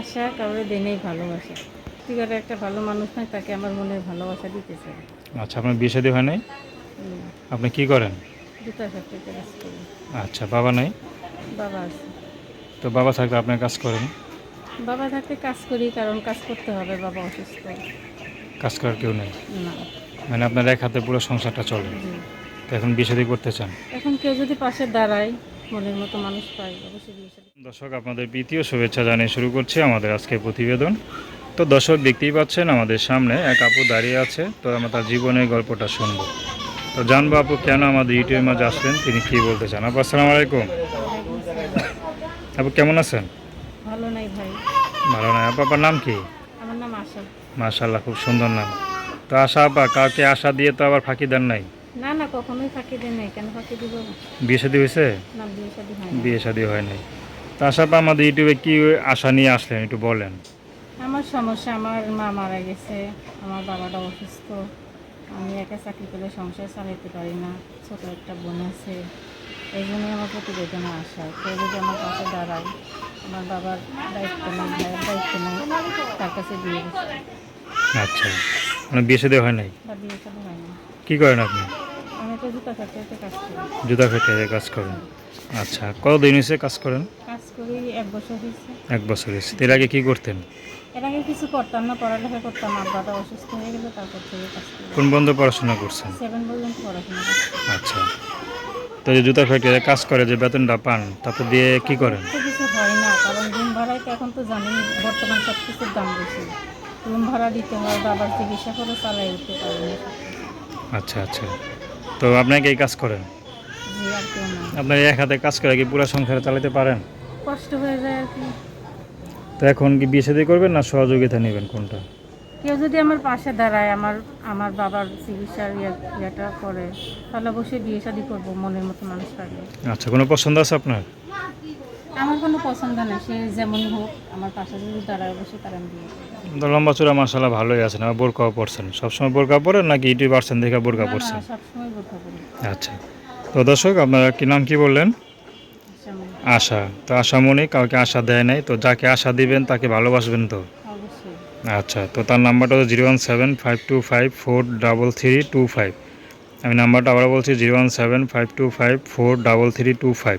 আশা কাউরে দেনেই ভালোবাসা। সত্যিকারের একটা ভালো মানুষ নয় তাকে আমার মনে ভালোবাসা দিতে চাই আচ্ছা আপনার বিয়ে শাদী হয় নাই? আপনি কি করেন? জুতা ফ্যাক্টরিতে কাজ করি। আচ্ছা বাবা নাই? বাবা আছে। তো বাবা থাকলে আপনার কাজ করেন? বাবা থাকতে কাজ করি কারণ কাজ করতে হবে বাবা অসুস্থ। কাজ করার কেউ নেই? না। মানে আপনার এক হাতে পুরো সংসারটা চলে। তো এখন বিয়ে শাদী করতে চান? এখন কেউ যদি পাশে দাঁড়ায় মনের মতো মানুষ পাই অবশ্যই দর্শক আপনাদের প্রীতীয় শুভেচ্ছা জানিয়ে শুরু করছি আমাদের আজকের প্রতিবেদন। তো দর্শক দেখতেই পাচ্ছেন আমাদের সামনে এক আপু দাঁড়িয়ে আছে তো আমরা তার জীবনের গল্পটা শুনব। তো জানব আপু কেন আমাদের ইউটিউবের মাঝে আসলেন তিনি কি বলতে চান? আপু আসসালামু আলাইকুম। আপু কেমন আছেন? ভালো নাই ভাই। ভালো নয় আপু আপনার নাম কি? আমার নাম আশা। মাশাল্লাহ খুব সুন্দর নাম। তো আশা আপা কাউকে আশা দিয়ে তো আবার ফাঁকি দেন নাই? না না কখনোই ফাঁকি দেয় নাই। কেন ফাঁকি দিব? বিয়ে শাদী হয়েছে? না বিয়ে শাদী হয় বিয়ে শাদী হয় নাই। তো আশা আমাদের ইউটিউবে কি আশা নিয়ে আসলেন একটু বলেন। আমার সমস্যা আমার মা মারা গেছে আমার বাবাটা অসুস্থ। আমি একা চাকরি করে সংসার চালাতে পারি না ছোট একটা বোন আছে। এই জন্যই আমার প্রতিবেদনে আসা কেউ যদি আমার পাশে দাঁড়ায় আমার বাবার দায়িত্ব নেই ভাইয়ের দায়িত্ব নেই তার কাছে দিয়ে আচ্ছা। মানে বিয়ে শাদী হয় নাই? বিয়ে কি করেন আপনি? জুতা ফ্যাক্টরিতে ফেটে কাজ করেন। আচ্ছা কতদিন হয়েছে কাজ করেন? কাজ করি এক বছর হয়েছে। এক বছর হয়েছে। এর আগে কি করতেন? এর আগে কিছু করতাম না পড়ালেখা করতাম। আব্বাটা অসুস্থ হয়ে গেলে তারপর থেকে কাজ করি। কোন বন্ধ পড়াশোনা করছেন? সেভেন পর্যন্ত পড়াশোনা আচ্ছা। তো যে জুতা ফ্যাক্টরিতে কাজ করে যে বেতনটা পান তাতে দিয়ে কি করেন? কিছু হয় না কারণ রুম ভাড়ায় তো এখন তো জানেন বর্তমান সব কিছুর দাম বেশি। রুম ভাড়া দিতে হয় বাবার চিকিৎসা করে চালাই উঠতে পারি না আচ্ছা আচ্ছা। তো আপনাকে এই কাজ করেন? আপনার এক হাতে কাজ করে কি পুরো সংসার চালাতে পারেন? কষ্ট হয়ে যায় আর কি। তো এখন কি বিয়ে শাদী করবেন না সহযোগিতা নেবেন কোনটা? কেউ যদি আমার পাশে দাঁড়ায় আমার আমার বাবার চিকিৎসার ইয়ে- ইয়েটা করে তাহলে অবশ্যই বিয়ে শাদি করব মনের মতো মানুষ পাবে আচ্ছা কোনো পছন্দ আছে আপনার? আমার কোনো পছন্দ নেই সে যেমনই হোক আমার পাশে যদি দাঁড়ায় অবশ্যই তার আমি বিয়ে করব। লম্বা চূড়া মাসাল্লাহ ভালোই আছেন আর বোরকাও পড়ছেন সবসময় বোরকা পরেন নাকি ইউটিউব আসছেন দেখে বোরকা না, না, সবসময় করি আচ্ছা। তো দর্শক আপনারা কি নাম কি বললেন? আশা। তো আশামণি কাউকে আশা দেয় নাই তো যাকে আশা দিবেন তাকে ভালোবাসবেন তো? আচ্ছা তো তার নাম্বারটা হচ্ছে zero one seven five two five four double three two five. আমি নাম্বারটা আবার বলছি zero one seven five two five four double three two five.